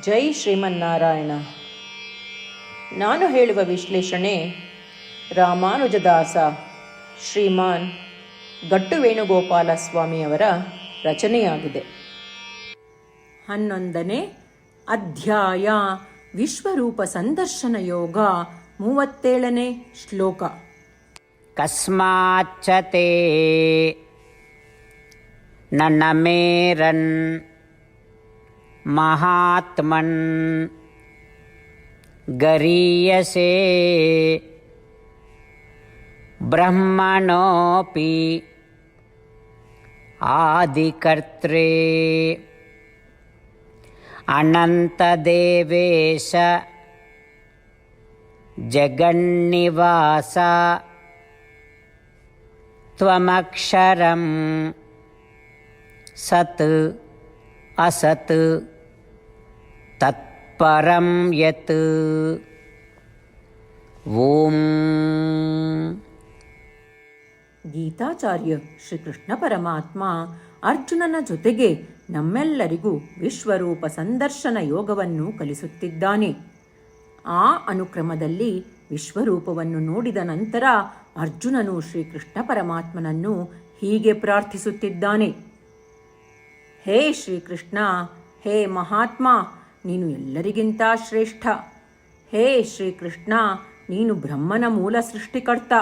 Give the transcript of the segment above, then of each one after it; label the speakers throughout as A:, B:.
A: ಜೈ ಶ್ರೀಮನ್ನಾರಾಯಣ. ನಾನು ಹೇಳುವ ವಿಶ್ಲೇಷಣೆ ರಾಮಾನುಜದಾಸ ಶ್ರೀಮಾನ್ ಗಟ್ಟು ವೇಣುಗೋಪಾಲ ಸ್ವಾಮಿಯವರ ರಚನೆಯಾಗಿದೆ. ಹನ್ನೊಂದನೇ ಅಧ್ಯಾಯ ವಿಶ್ವರೂಪ ಸಂದರ್ಶನ ಯೋಗ ಮೂವತ್ತೇಳನೇ ಶ್ಲೋಕ.
B: ಕಸ್ಮಾಚತೆ ನನ್ನ ಮೇರನ್ महात्मन्। गरीयसे ब्रह्मणोऽपि आदिकर्त्रे। अनन्तदेवेश जगन्निवास त्वमक्षरं सत् असत् तत्परं यत् ॐ
A: ಗೀತಾಚಾರ್ಯ ಶ್ರೀಕೃಷ್ಣ ಪರಮಾತ್ಮ ಅರ್ಜುನನ ಜೊತೆಗೆ ನಮ್ಮೆಲ್ಲರಿಗೂ ವಿಶ್ವರೂಪ ಸಂದರ್ಶನ ಯೋಗವನ್ನು ಕಲಿಸುತ್ತಿದ್ದಾನೆ ಆ ಅನುಕ್ರಮದಲ್ಲಿ ವಿಶ್ವರೂಪವನ್ನು ನೋಡಿದ ನಂತರ ಅರ್ಜುನನು ಶ್ರೀಕೃಷ್ಣ ಪರಮಾತ್ಮನನ್ನು ಹೀಗೆ ಪ್ರಾರ್ಥಿಸುತ್ತಿದ್ದಾನೆ ಹೇ ಶ್ರೀಕೃಷ್ಣ ಹೇ ಮಹಾತ್ಮ ನೀನು ಎಲ್ಲರಿಗಿಂತ ಶ್ರೇಷ್ಠ. ಹೇ ಶ್ರೀಕೃಷ್ಣ, ನೀನು ಬ್ರಹ್ಮನ ಮೂಲ ಸೃಷ್ಟಿಕರ್ತ.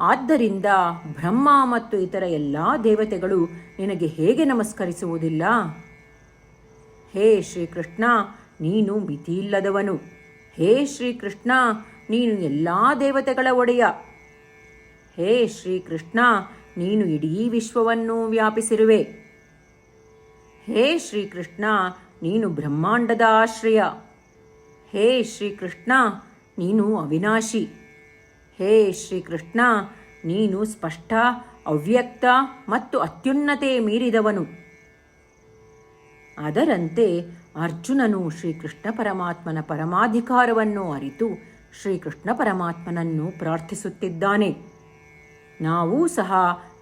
A: ಆದ್ದರಿಂದ ಬ್ರಹ್ಮ ಮತ್ತು ಇತರ ಎಲ್ಲ ದೇವತೆಗಳು ನಿನಗೆ ಹೇಗೆ ನಮಸ್ಕರಿಸುವುದಿಲ್ಲ? ಹೇ ಶ್ರೀಕೃಷ್ಣ, ನೀನು ಮಿತಿಯಿಲ್ಲದವನು. ಹೇ ಶ್ರೀಕೃಷ್ಣ, ನೀನು ಎಲ್ಲ ದೇವತೆಗಳ ಒಡೆಯ. ಹೇ ಶ್ರೀಕೃಷ್ಣ, ನೀನು ಇಡೀ ವಿಶ್ವವನ್ನು ವ್ಯಾಪಿಸಿರುವೆ. ಹೇ ಶ್ರೀಕೃಷ್ಣ ನೀನು ಬ್ರಹ್ಮಾಂಡದ ಆಶ್ರಯ ಹೇ ಶ್ರೀಕೃಷ್ಣ, ನೀನು ಅವಿನಾಶಿ. ಹೇ ಶ್ರೀಕೃಷ್ಣ, ನೀನು ಸ್ಪಷ್ಟ, ಅವ್ಯಕ್ತ ಮತ್ತು ಅತ್ಯುನ್ನತೆ ಮೀರಿದವನು. ಅದರಂತೆ ಅರ್ಜುನನು ಶ್ರೀಕೃಷ್ಣ ಪರಮಾತ್ಮನ ಪರಮಾಧಿಕಾರವನ್ನು ಅರಿತು ಶ್ರೀಕೃಷ್ಣ ಪರಮಾತ್ಮನನ್ನು ಪ್ರಾರ್ಥಿಸುತ್ತಿದ್ದಾನೆ. ನಾವೂ ಸಹ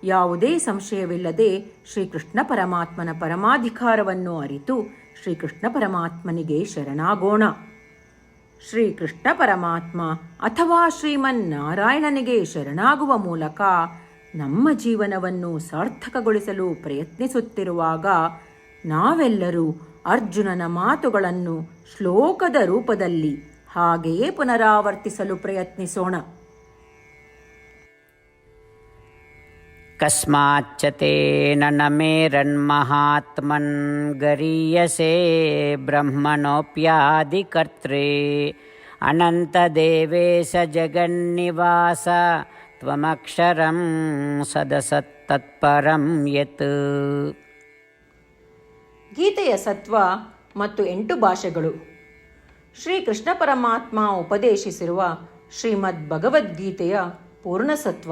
A: ಯಾವುದೇ ಸಂಶಯವಿಲ್ಲದೆ ಶ್ರೀಕೃಷ್ಣ ಪರಮಾತ್ಮನ ಪರಮಾಧಿಕಾರವನ್ನು ಅರಿತು ಶ್ರೀಕೃಷ್ಣ ಪರಮಾತ್ಮನಿಗೆ ಶರಣಾಗೋಣ. ಶ್ರೀಕೃಷ್ಣ ಪರಮಾತ್ಮ ಅಥವಾ ಶ್ರೀಮನ್ನಾರಾಯಣನಿಗೆ ಶರಣಾಗುವ ಮೂಲಕ ನಮ್ಮ ಜೀವನವನ್ನು ಸಾರ್ಥಕಗೊಳಿಸಲು ಪ್ರಯತ್ನಿಸುತ್ತಿರುವಾಗ ನಾವೆಲ್ಲರೂ ಅರ್ಜುನನ ಮಾತುಗಳನ್ನು ಶ್ಲೋಕದ ರೂಪದಲ್ಲಿ ಹಾಗೆಯೇ ಪುನರಾವರ್ತಿಸಲು ಪ್ರಯತ್ನಿಸೋಣ.
B: कस्माच्च तेन न मेरन्महात्मन् गरीयसे ब्रह्मणोऽप्यादिकर्त्रे अनन्तदेवेश जगन्निवास त्वमक्षरं सदसत्तत्परं यत्
A: ಗೀತೆಯ ಸತ್ವ ಮತ್ತು ಎಂಟು ಭಾಷೆಗಳು ಶ್ರೀಕೃಷ್ಣ ಪರಮಾತ್ಮ ಉಪದೇಶಿಸಿರುವ ಶ್ರೀಮದ್ ಭಗವದ್ಗೀತೆಯ ಪೂರ್ಣಸತ್ವ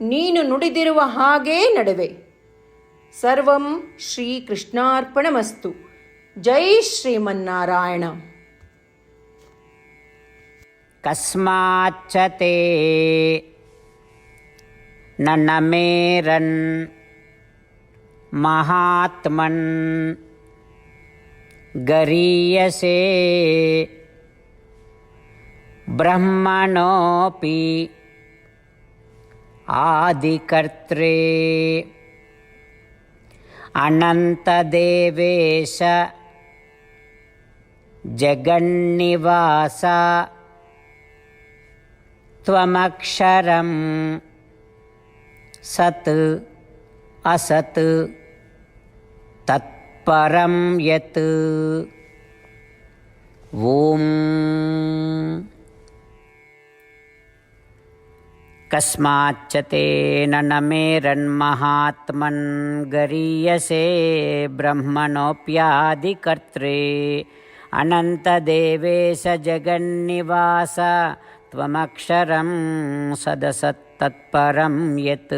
A: ನೀನು ನುಡಿದಿರುವ ಹಾಗೇ ನಡುವೆ ಸರ್ವಂ ಶ್ರೀಕೃಷ್ಣಾರ್ಪಣಮಸ್ತು ಜೈ ಶ್ರೀಮನ್ನಾರಾಯಣ
B: ಕಸ್ಮಾಚತೆ ನನ್ನ ಮೇರನ್ ಮಹಾತ್ಮನ್ ಗರೀಯಸೆ ಬ್ರಹ್ಮಣೋಪಿ आदिकर्त्रे। अनन्तदेवेश जगन्निवास त्वमक्षरं सत् असत् तत्परं यत्। ॐ कस्माच्च तेन न मेरन्महात्मन् गरीयसे ब्रह्मणोऽप्यादिकर्त्रे। अनन्तदेवेश जगन्निवास त्वमक्षरं सदसत्तत्परं यत्